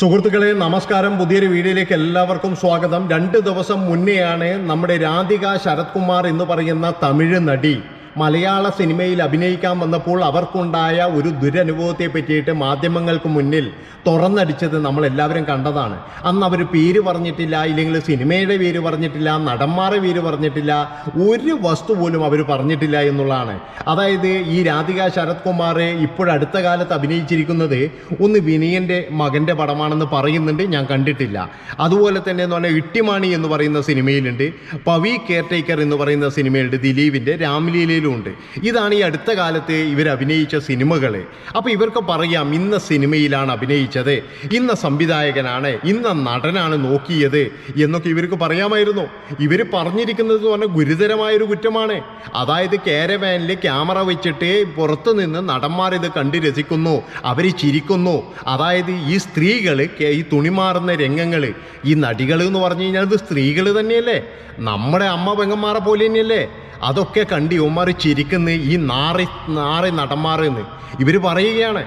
സുഹൃത്തുക്കളെ നമസ്കാരം. പുതിയൊരു വീഡിയോയിലേക്ക് എല്ലാവർക്കും സ്വാഗതം. രണ്ട് ദിവസം മുന്നെയാണ് നമ്മുടെ രാധിക ശരത്കുമാർ എന്ന് പറയുന്ന തമിഴ് നടി മലയാള സിനിമയിൽ അഭിനയിക്കാൻ വന്നപ്പോൾ അവർക്കുണ്ടായ ഒരു ദുരനുഭവത്തെ പറ്റിയിട്ട് മാധ്യമങ്ങൾക്ക് മുന്നിൽ തുറന്നടിച്ചത് നമ്മൾ എല്ലാവരും കണ്ടതാണ്. അന്ന് അവർ പേര് പറഞ്ഞിട്ടില്ല ഇല്ലെങ്കിൽ സിനിമയുടെ പേര് പറഞ്ഞിട്ടില്ല നടന്മാരുടെ പേര് പറഞ്ഞിട്ടില്ല ഒരു വസ്തു പോലും അവർ പറഞ്ഞിട്ടില്ല എന്നുള്ളതാണ്. അതായത് ഈ രാധിക ശരത് കുമാർ ഇപ്പോഴടുത്ത കാലത്ത് അഭിനയിച്ചിരിക്കുന്നത് ഒന്ന് വിനയന്റെ മകന്റെ പടമാണെന്ന് പറയുന്നുണ്ട് ഞാൻ കണ്ടിട്ടില്ല. അതുപോലെ തന്നെ എന്ന് പറഞ്ഞാൽ ഇട്ടിമാണി എന്ന് പറയുന്ന സിനിമയിലുണ്ട് പവി കെയർ ടേക്കർ എന്ന് പറയുന്ന സിനിമയുണ്ട് ദിലീപിന്റെ രാംലീലയിലും ഉണ്ട് ഇതാണ് ഈ അടുത്ത കാലത്ത് ഇവർ അഭിനയിച്ച സിനിമകൾ അപ്പോൾ ഇവർക്ക് പറയാം ഇന്ന സിനിമയിലാണ് അഭിനയിച്ചത് ഇന്ന സംവിധായകനാണ് ഇന്ന നടനാണ് നോക്കിയത് എന്നൊക്കെ ഇവർക്ക് പറയാമായിരുന്നു. ഇവർ പറഞ്ഞിരിക്കുന്നത് എന്ന് പറഞ്ഞാൽ ഗുരുതരമായൊരു കുറ്റമാണ്. അതായത് കാരവാനിൽ ക്യാമറ വെച്ചിട്ട് പുറത്തു നിന്ന് നടന്മാർ ഇത് കണ്ട് രസിക്കുന്നു അവർ ചിരിക്കുന്നു. അതായത് ഈ സ്ത്രീകൾ ഈ തുണിമാറുന്ന രംഗങ്ങൾ ഈ നടികൾ എന്ന് പറഞ്ഞു കഴിഞ്ഞാൽ ഇത് സ്ത്രീകൾ തന്നെയല്ലേ? നമ്മുടെ അമ്മ പെങ്ങന്മാരെ പോലെ തന്നെയല്ലേ? അതൊക്കെ കണ്ടി യുവന്മാർ ചിരിക്കുന്ന ഈ നാറി നാറി നടന്മാരെന്ന്. ഇവർ പറയുകയാണ്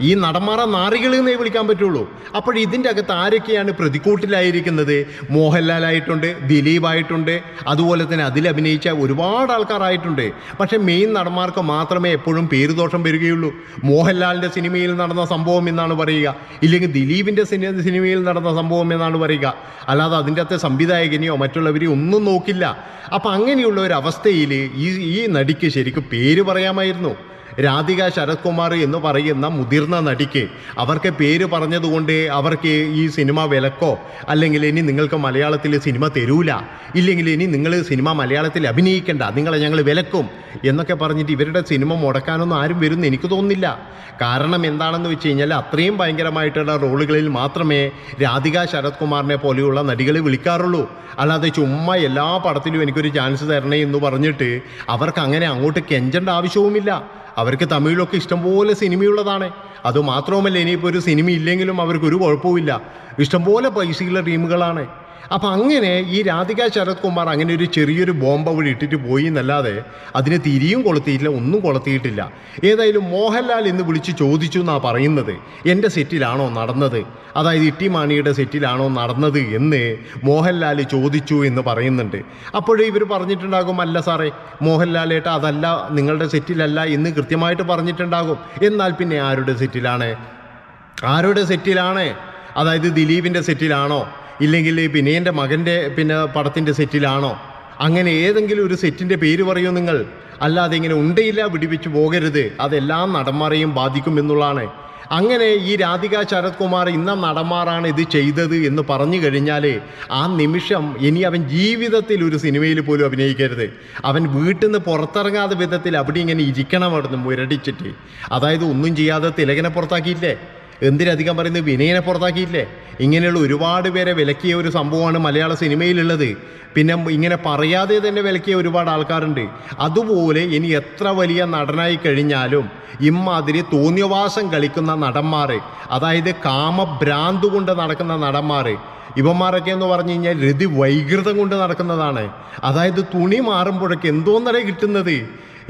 ഈ നടമാറ നാറികൾ എന്നേ വിളിക്കാൻ പറ്റുള്ളൂ. അപ്പോൾ ഇതിന്റെ അകത്ത് ആരൊക്കെയാണ് പ്രതിക്കൂട്ടിലായിരിക്കുന്നത്? മോഹൻലാലായിട്ടുണ്ട് ദിലീപായിട്ടുണ്ട് അതുപോലെ തന്നെ അതിലഭിനയിച്ച ഒരുപാട് ആൾക്കാരായിട്ടുണ്ട്. പക്ഷേ മെയിൻ നടന്മാർക്ക് മാത്രമേ എപ്പോഴും പേരുദോഷം വരികയുള്ളൂ. മോഹൻലാലിന്റെ സിനിമയിൽ നടന്ന സംഭവം എന്നാണ് പറയുക. ഇല്ലെങ്കിൽ ദിലീപിന്റെ സിനി സിനിമയിൽ നടന്ന സംഭവം എന്നാണ് പറയുക. അല്ലാതെ അതിന്റെ അകത്തെ സംവിധായകനെയോ മറ്റുള്ളവരെയോ ഒന്നും നോക്കില്ല. അപ്പം അങ്ങനെയുള്ള ഒരു അവസ്ഥയിൽ ഈ ഈ നടിക്ക് ശരിക്കും പേര് പറയാമായിരുന്നു. രാധിക ശരത്കുമാർ എന്ന് പറയുന്ന മുതിർന്ന നടിക്ക്. അവർക്ക് പേര് പറഞ്ഞതുകൊണ്ട് അവർക്ക് ഈ സിനിമ വിലക്കോ അല്ലെങ്കിൽ ഇനി നിങ്ങൾക്ക് മലയാളത്തിൽ സിനിമ തരൂല ഇല്ലെങ്കിൽ ഇനി നിങ്ങൾ സിനിമ മലയാളത്തിൽ അഭിനയിക്കേണ്ട നിങ്ങളെ ഞങ്ങൾ വിലക്കും എന്നൊക്കെ പറഞ്ഞിട്ട് ഇവരുടെ സിനിമ മുടക്കാനൊന്നും ആരും വരും എനിക്ക് തോന്നുന്നില്ല. കാരണം എന്താണെന്ന് വെച്ച് കഴിഞ്ഞാൽ അത്രയും ഭയങ്കരമായിട്ടുള്ള റോളുകളിൽ മാത്രമേ രാധിക ശരത് കുമാറിനെ പോലെയുള്ള നടികൾ വിളിക്കാറുള്ളൂ. അല്ലാതെ ചുമ്മാ എല്ലാ പടത്തിലും എനിക്കൊരു ചാൻസ് തരണേ എന്ന് പറഞ്ഞിട്ട് അവർക്ക് അങ്ങനെ അങ്ങോട്ട് കെഞ്ചേണ്ട ആവശ്യവുമില്ല. അവർക്ക് തമിഴിലൊക്കെ ഇഷ്ടംപോലെ സിനിമയുള്ളതാണ്. അതുമാത്രവുമല്ല ഇനിയിപ്പോൾ ഒരു സിനിമ ഇല്ലെങ്കിലും അവർക്ക് ഒരു കുഴപ്പവുമില്ല. ഇഷ്ടംപോലെ പൈസയുള്ള ടീമുകളാണ്. അപ്പം അങ്ങനെ ഈ രാധിക ശരത് കുമാർ അങ്ങനെ ഒരു ചെറിയൊരു ബോംബ് അവിടെ ഇട്ടിട്ട് പോയി എന്നല്ലാതെ അതിന് തിരിയും കൊളുത്തിയിട്ടില്ല ഒന്നും കൊളുത്തിയിട്ടില്ല. ഏതായാലും മോഹൻലാൽ എന്ന് വിളിച്ച് ചോദിച്ചു എന്നാണ് പറയുന്നത്. എന്റെ സെറ്റിലാണോ നടന്നത്? അതായത് ഇട്ടിമാണിയുടെ സെറ്റിലാണോ നടന്നത് എന്ന് മോഹൻലാൽ ചോദിച്ചു എന്ന് പറയുന്നുണ്ട്. അപ്പോഴേ ഇവർ പറഞ്ഞിട്ടുണ്ടാകും അല്ല സാറേ മോഹൻലാലേട്ട അതല്ല നിങ്ങളുടെ സെറ്റിലല്ല എന്ന് കൃത്യമായിട്ട് പറഞ്ഞിട്ടുണ്ടാകും. എന്നാൽ പിന്നെ ആരുടെ സെറ്റിലാണ്? ആരുടെ സെറ്റിലാണ്? അതായത് ദിലീപിന്റെ സെറ്റിലാണോ? ഇല്ലെങ്കിൽ പിന്നെ എന്റെ മകന്റെ പിന്നെ പടത്തിന്റെ സെറ്റിലാണോ? അങ്ങനെ ഏതെങ്കിലും ഒരു സെറ്റിന്റെ പേര് പറയൂ നിങ്ങൾ. അല്ലാതെ ഇങ്ങനെ ഉണ്ടയില്ല വിടിവിച്ച് പോകരുത്. അതെല്ലാം നടന്മാരെയും ബാധിക്കും എന്നുള്ളതാണ്. അങ്ങനെ ഈ രാധിക ശരത് കുമാർ ഇന്ന നടന്മാരാണ് ഇത് ചെയ്തത് എന്ന് പറഞ്ഞു കഴിഞ്ഞാൽ ആ നിമിഷം ഇനി അവൻ ജീവിതത്തിൽ ഒരു സിനിമയിൽ പോലും അഭിനയിക്കരുത്. അവൻ വീട്ടിൽ നിന്ന് പുറത്തിറങ്ങാത്ത വിധത്തിൽ അവിടെ ഇങ്ങനെ ഇരിക്കണം അവിടുന്ന് മുരടിച്ചിട്ട്. അതായത് ഒന്നും ചെയ്യാതെ തിലകനെ പുറത്താക്കിയില്ലേ? എന്തിനധികം പറയുന്നത് വിനയനെ പുറത്താക്കിയില്ലേ ഇങ്ങനെയുള്ള ഒരുപാട് പേരെ വിലക്കിയ ഒരു സംഭവമാണ് മലയാള സിനിമയിലുള്ളത്. പിന്നെ ഇങ്ങനെ പറയാതെ തന്നെ വിലക്കിയ ഒരുപാട് ആൾക്കാരുണ്ട്. അതുപോലെ ഇനി എത്ര വലിയ നടനായി കഴിഞ്ഞാലും ഇമ്മാതിരി തോന്നിയവാസം കളിക്കുന്ന നടന്മാർ അതായത് കാമഭ്രാന്ത് കൊണ്ട് നടക്കുന്ന നടന്മാർ ഇവന്മാരൊക്കെ എന്ന് പറഞ്ഞു കഴിഞ്ഞാൽ രതി വൈകൃതം കൊണ്ട് നടക്കുന്നതാണ്. അതായത് തുണി മാറുമ്പോഴൊക്കെ എന്തോന്നറേ കിട്ടുന്നത്?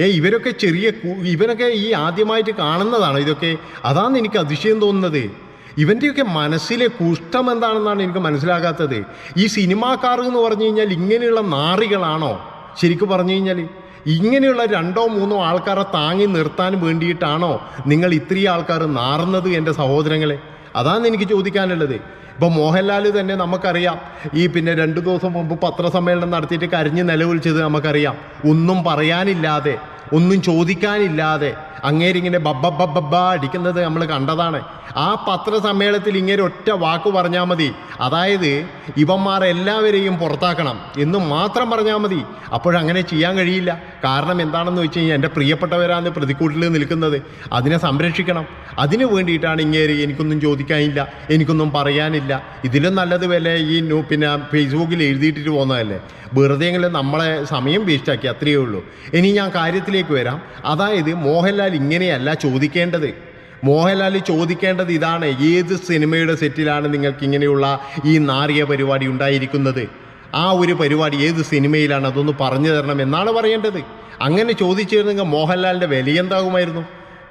ഏ ഇവരൊക്കെ ചെറിയ ഇവനൊക്കെ ഈ ആദ്യമായിട്ട് കാണുന്നതാണ്. ഇതൊക്കെ അതാണ് എനിക്ക് അതിശയം തോന്നുന്നത്. ഇവന്റെയൊക്കെ മനസ്സിലെ കുഷ്ഠം എന്താണെന്നാണ് എനിക്ക് മനസ്സിലാകാത്തത്. ഈ സിനിമാക്കാർ എന്ന് പറഞ്ഞു കഴിഞ്ഞാൽ ഇങ്ങനെയുള്ള നാറികളാണോ? ശരിക്കും പറഞ്ഞു കഴിഞ്ഞാൽ ഇങ്ങനെയുള്ള രണ്ടോ മൂന്നോ ആൾക്കാരെ താങ്ങി നിർത്താൻ വേണ്ടിയിട്ടാണോ നിങ്ങൾ ഇത്രയും ആൾക്കാർ നാറുന്നത് എന്റെ സഹോദരങ്ങളെ? അതാണ് എനിക്ക് ചോദിക്കാനുള്ളത്. ഇപ്പോൾ മോഹൻലാൽ തന്നെ നമുക്കറിയാം ഈ പിന്നെ രണ്ട് ദിവസം മുമ്പ് പത്രസമ്മേളനം നടത്തിയിട്ട് കരഞ്ഞ് നിലവിളിച്ചത് നമുക്കറിയാം. ഒന്നും പറയാനില്ലാതെ ഒന്നും ചോദിക്കാനില്ലാതെ അങ്ങേരിങ്ങനെ ബബ്ബ അടിക്കുന്നത് നമ്മൾ കണ്ടതാണ്. ആ പത്രസമ്മേളനത്തിൽ ഇങ്ങനെ ഒറ്റ വാക്ക് പറഞ്ഞാൽ മതി. അതായത് ഇവന്മാരെല്ലാവരെയും പുറത്താക്കണം എന്ന് മാത്രം പറഞ്ഞാൽ മതി. അപ്പോഴങ്ങനെ ചെയ്യാൻ കഴിയില്ല. കാരണം എന്താണെന്ന് വെച്ച് കഴിഞ്ഞാൽ എന്റെ പ്രിയപ്പെട്ടവരാണ് പ്രതിക്കൂട്ടിൽ നിൽക്കുന്നത്. അതിനെ സംരക്ഷിക്കണം. അതിന് വേണ്ടിയിട്ടാണ് ഇങ്ങേര് എനിക്കൊന്നും ചോദിക്കാനില്ല എനിക്കൊന്നും പറയാനില്ല. ഇതിലും നല്ലത് വില ഈ പിന്നെ ഫേസ്ബുക്കിൽ എഴുതിയിട്ടിട്ട് പോകുന്നതല്ലേ? വെറുതെ എങ്കിലും നമ്മളെ സമയം വേസ്റ്റാക്കി അത്രയേ ഉള്ളൂ. ഇനി ഞാൻ കാര്യത്തിലേക്ക് വരാം. അതായത് മോഹൻലാൽ ഇങ്ങനെയല്ല ചോദിക്കേണ്ടത്. മോഹൻലാൽ ചോദിക്കേണ്ടത് ഇതാണ്. ഏത് സിനിമയുടെ സെറ്റിലാണ് നിങ്ങൾക്ക് ഇങ്ങനെയുള്ള ഈ നാറിയ പരിപാടി ഉണ്ടായിരിക്കുന്നത്? ആ ഒരു പരിപാടി ഏത് സിനിമയിലാണ്? അതൊന്ന് പറഞ്ഞു തരണം എന്നാണ് പറയേണ്ടത്. അങ്ങനെ ചോദിച്ചിരുന്നെങ്കിൽ മോഹൻലാലിന്റെ വിലയെന്താകുമായിരുന്നു?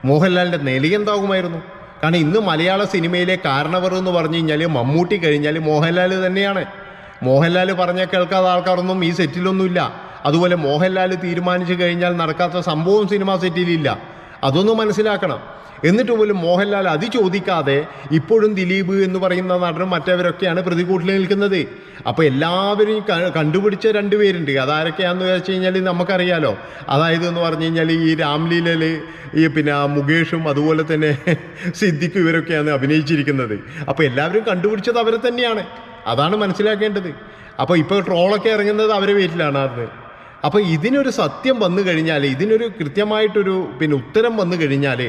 മോഹൻലാലിന്റെ നിലയെന്താകുമായിരുന്നു? കാരണം ഇന്ന് മലയാള സിനിമയിലെ കാരണവർ എന്ന് പറഞ്ഞു കഴിഞ്ഞാൽ മമ്മൂട്ടി കഴിഞ്ഞാൽ മോഹൻലാൽ തന്നെയാണ്. മോഹൻലാൽ പറഞ്ഞ കേൾക്കാത്ത ആൾക്കാരൊന്നും ഈ സെറ്റിലൊന്നുമില്ല. അതുപോലെ മോഹൻലാൽ തീരുമാനിച്ചു കഴിഞ്ഞാൽ നടക്കാത്ത സംഭവം സിനിമ സെറ്റിലില്ല. അതൊന്നും മനസ്സിലാക്കണം. എന്നിട്ട് പോലും മോഹൻലാൽ അത് ചോദിക്കാതെ ഇപ്പോഴും ദിലീപ് എന്ന് പറയുന്ന നടനും മറ്റവരൊക്കെയാണ് പ്രതികൂട്ടിൽ നിൽക്കുന്നത്. അപ്പോൾ എല്ലാവരും കണ്ടുപിടിച്ച രണ്ടുപേരുണ്ട് അതാരൊക്കെയാണെന്ന് വെച്ച് കഴിഞ്ഞാൽ നമുക്കറിയാലോ. അതായത് എന്ന് പറഞ്ഞു കഴിഞ്ഞാൽ ഈ രാംലീലയിൽ ഈ പിന്നെ മുകേഷും അതുപോലെ തന്നെ സിദ്ദിഖും ഇവരൊക്കെയാണ് അഭിനയിച്ചിരിക്കുന്നത്. അപ്പോൾ എല്ലാവരും കണ്ടുപിടിച്ചത് അവരെ തന്നെയാണ്. അതാണ് മനസ്സിലാക്കേണ്ടത്. അപ്പോൾ ഇപ്പോൾ ട്രോളൊക്കെ ഇറങ്ങുന്നത് അവരെ വീട്ടിലാണ് അത്. അപ്പോൾ ഇതിനൊരു സത്യം വന്നു കഴിഞ്ഞാൽ ഇതിനൊരു കൃത്യമായിട്ടൊരു പിന്നെ ഉത്തരം വന്നു കഴിഞ്ഞാൽ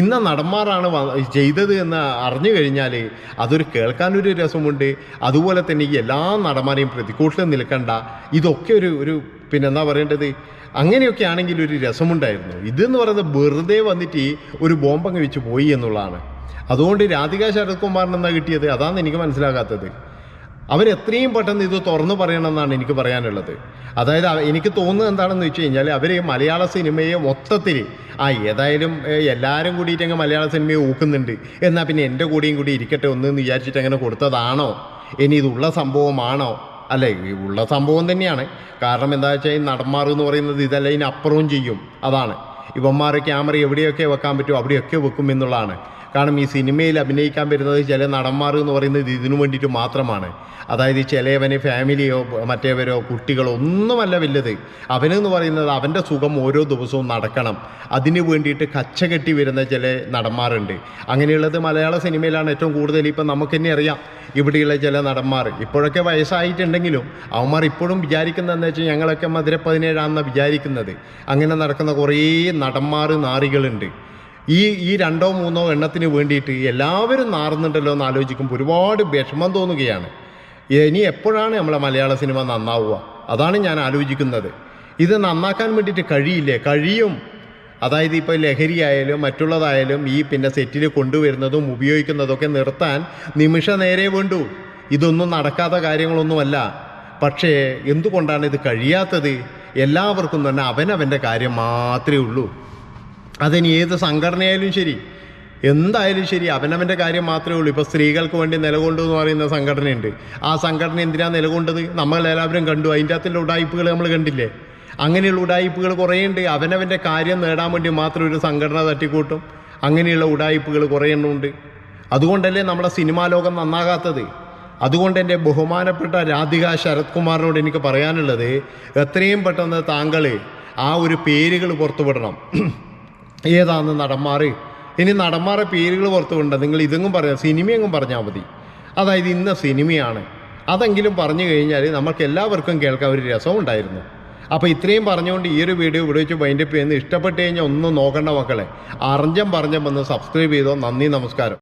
ഇന്ന നടന്മാരാണ് ചെയ്തത് എന്ന് അറിഞ്ഞു കഴിഞ്ഞാൽ അതൊരു കേൾക്കാനൊരു രസമുണ്ട്. അതുപോലെ തന്നെ ഈ എല്ലാ നടന്മാരെയും പ്രതികൂട്ടിൽ നിൽക്കണ്ട. ഇതൊക്കെ ഒരു ഒരു പിന്നെ എന്താ പറയേണ്ടത്? അങ്ങനെയൊക്കെ ആണെങ്കിൽ ഒരു രസമുണ്ടായിരുന്നു. ഇതെന്ന് പറയുന്നത് വെറുതെ വന്നിട്ട് ഒരു ബോംബങ്ങ് വെച്ച് പോയി എന്നുള്ളതാണ്. അതുകൊണ്ട് രാധിക ശരത് കുമാറിന് എന്താ കിട്ടിയത്? അതാണ് എനിക്ക് മനസ്സിലാകാത്തത്. അവരെത്രയും പെട്ടെന്ന് ഇത് തുറന്നു പറയണമെന്നാണ് എനിക്ക് പറയാനുള്ളത്. അതായത് എനിക്ക് തോന്നുന്നത് എന്താണെന്ന് വെച്ച് കഴിഞ്ഞാൽ അവർ മലയാള സിനിമയെ മൊത്തത്തിൽ ആ ഏതായാലും എല്ലാവരും കൂടിയിട്ട് അങ്ങ് മലയാള സിനിമയെ ഊക്കുന്നുണ്ട്. എന്നാൽ പിന്നെ എന്റെ കൂടെയും കൂടി ഇരിക്കട്ടെ ഒന്ന് വിചാരിച്ചിട്ട് അങ്ങനെ കൊടുത്തതാണോ? ഇനി ഇതുള്ള സംഭവമാണോ? അല്ലേ ഉള്ള സംഭവം തന്നെയാണ്. കാരണം എന്താ വെച്ചാൽ ഈ നടന്മാർ എന്ന് പറയുന്നത് ഇതല്ല ഇതിനപ്പുറവും ചെയ്യും. അതാണ്. ഇവന്മാർ ക്യാമറ എവിടെയൊക്കെ വെക്കാൻ പറ്റുമോ അവിടെയൊക്കെ വെക്കും എന്നുള്ളതാണ്. കാരണം ഈ സിനിമയിൽ അഭിനയിക്കാൻ വരുന്നത് ചില നടന്മാർ എന്ന് പറയുന്നത് ഇതിനു വേണ്ടിയിട്ട് മാത്രമാണ്. അതായത് ചിലവന് ഫാമിലിയോ മറ്റേവരോ കുട്ടികളോ ഒന്നുമല്ല വലുത്. അവനെന്ന് പറയുന്നത് അവന്റെ സുഖം ഓരോ ദിവസവും നടക്കണം. അതിന് വേണ്ടിയിട്ട് കച്ച കെട്ടി വരുന്ന ചില നടന്മാരുണ്ട്. അങ്ങനെയുള്ളത് മലയാള സിനിമയിലാണ് ഏറ്റവും കൂടുതൽ ഇപ്പം നമുക്ക് തന്നെ അറിയാം. ഇവിടെയുള്ള ചില നടന്മാർ. ഇപ്പോഴൊക്കെ വയസ്സായിട്ടുണ്ടെങ്കിലും അവന്മാർ ഇപ്പോഴും വിചാരിക്കുന്നതെന്ന് വെച്ചാൽ ഞങ്ങളൊക്കെ മധുര പതിനേഴാണെന്നാണ് വിചാരിക്കുന്നത്. അങ്ങനെ നടക്കുന്ന കുറേ നടന്മാർ നാറികളുണ്ട്. ഈ ഈ രണ്ടോ മൂന്നോ എണ്ണത്തിന് വേണ്ടിയിട്ട് എല്ലാവരും നാറുന്നുണ്ടല്ലോ എന്ന് ആലോചിക്കുമ്പോൾ ഒരുപാട് വിഷമം തോന്നുകയാണ്. ഇനി എപ്പോഴാണ് നമ്മളെ മലയാള സിനിമ നന്നാവുക? അതാണ് ഞാൻ ആലോചിക്കുന്നത്. ഇത് നന്നാക്കാൻ വേണ്ടിയിട്ട് കഴിയില്ലേ? കഴിയും. അതായത് ഇപ്പോൾ ലഹരി ആയാലും മറ്റുള്ളതായാലും ഈ പിന്നെ സെറ്റിൽ കൊണ്ടുവരുന്നതും ഉപയോഗിക്കുന്നതൊക്കെ നിർത്താൻ നിമിഷ നേരെ വേണ്ടു. ഇതൊന്നും നടക്കാത്ത കാര്യങ്ങളൊന്നുമല്ല. പക്ഷേ എന്തുകൊണ്ടാണ് ഇത് കഴിയാത്തത്? എല്ലാവർക്കും തന്നെ അവനവന്റെ കാര്യം മാത്രമേ ഉള്ളൂ. അതിനി ഏത് സംഘടനയായാലും ശരി എന്തായാലും ശരി അവനവന്റെ കാര്യം മാത്രമേ ഉള്ളൂ. ഇപ്പോൾ സ്ത്രീകൾക്ക് വേണ്ടി നിലകൊണ്ടു എന്ന് പറയുന്ന സംഘടനയുണ്ട്. ആ സംഘടന എന്തിനാണ് നിലകൊണ്ടത്? നമ്മൾ എല്ലാവരും കണ്ടു. അതിന്റെ അകത്തുള്ള ഉടായ്പകൾ നമ്മൾ കണ്ടില്ലേ? അങ്ങനെയുള്ള ഉടായ്പകൾ കുറേ ഉണ്ട് അവനവന്റെ കാര്യം നേടാൻ വേണ്ടി മാത്രം ഒരു സംഘടന തട്ടിക്കൂട്ടും. അങ്ങനെയുള്ള ഉടായ്പകൾ കുറേ എണ്ണമുണ്ട് അതുകൊണ്ടല്ലേ നമ്മുടെ സിനിമാ ലോകം നന്നാകാത്തത്? അതുകൊണ്ട് എന്റെ ബഹുമാനപ്പെട്ട രാധിക ശരത് കുമാറിനോട് എനിക്ക് പറയാനുള്ളത് എത്രയും പെട്ടെന്ന് താങ്കൾ ആ ഒരു പേരുകൾ പുറത്തുവിടണം. ഏതാന്ന് നടന്മാർ ഇനി നടന്മാരെ പേരുകൾ പുറത്തുകൊണ്ട് നിങ്ങൾ ഇതെങ്ങും പറയാം സിനിമയെങ്ങും പറഞ്ഞാൽ മതി. അതായത് ഇന്ന സിനിമയാണ്. അതെങ്കിലും പറഞ്ഞു കഴിഞ്ഞാൽ നമുക്ക് എല്ലാവർക്കും കേൾക്കാൻ ഒരു രസമുണ്ടായിരുന്നു അപ്പോൾ ഇത്രയും പറഞ്ഞുകൊണ്ട് ഈ ഒരു വീഡിയോ ഇവിടെ വെച്ച് വൈൻഡപ്പ് ചെയ്യുന്നത് ഇഷ്ടപ്പെട്ട് കഴിഞ്ഞാൽ ഒന്നും നോക്കണ്ട മക്കളെ. അറിഞ്ഞം പറഞ്ഞം വന്ന് സബ്സ്ക്രൈബ് ചെയ്തോ. നന്ദി നമസ്കാരം.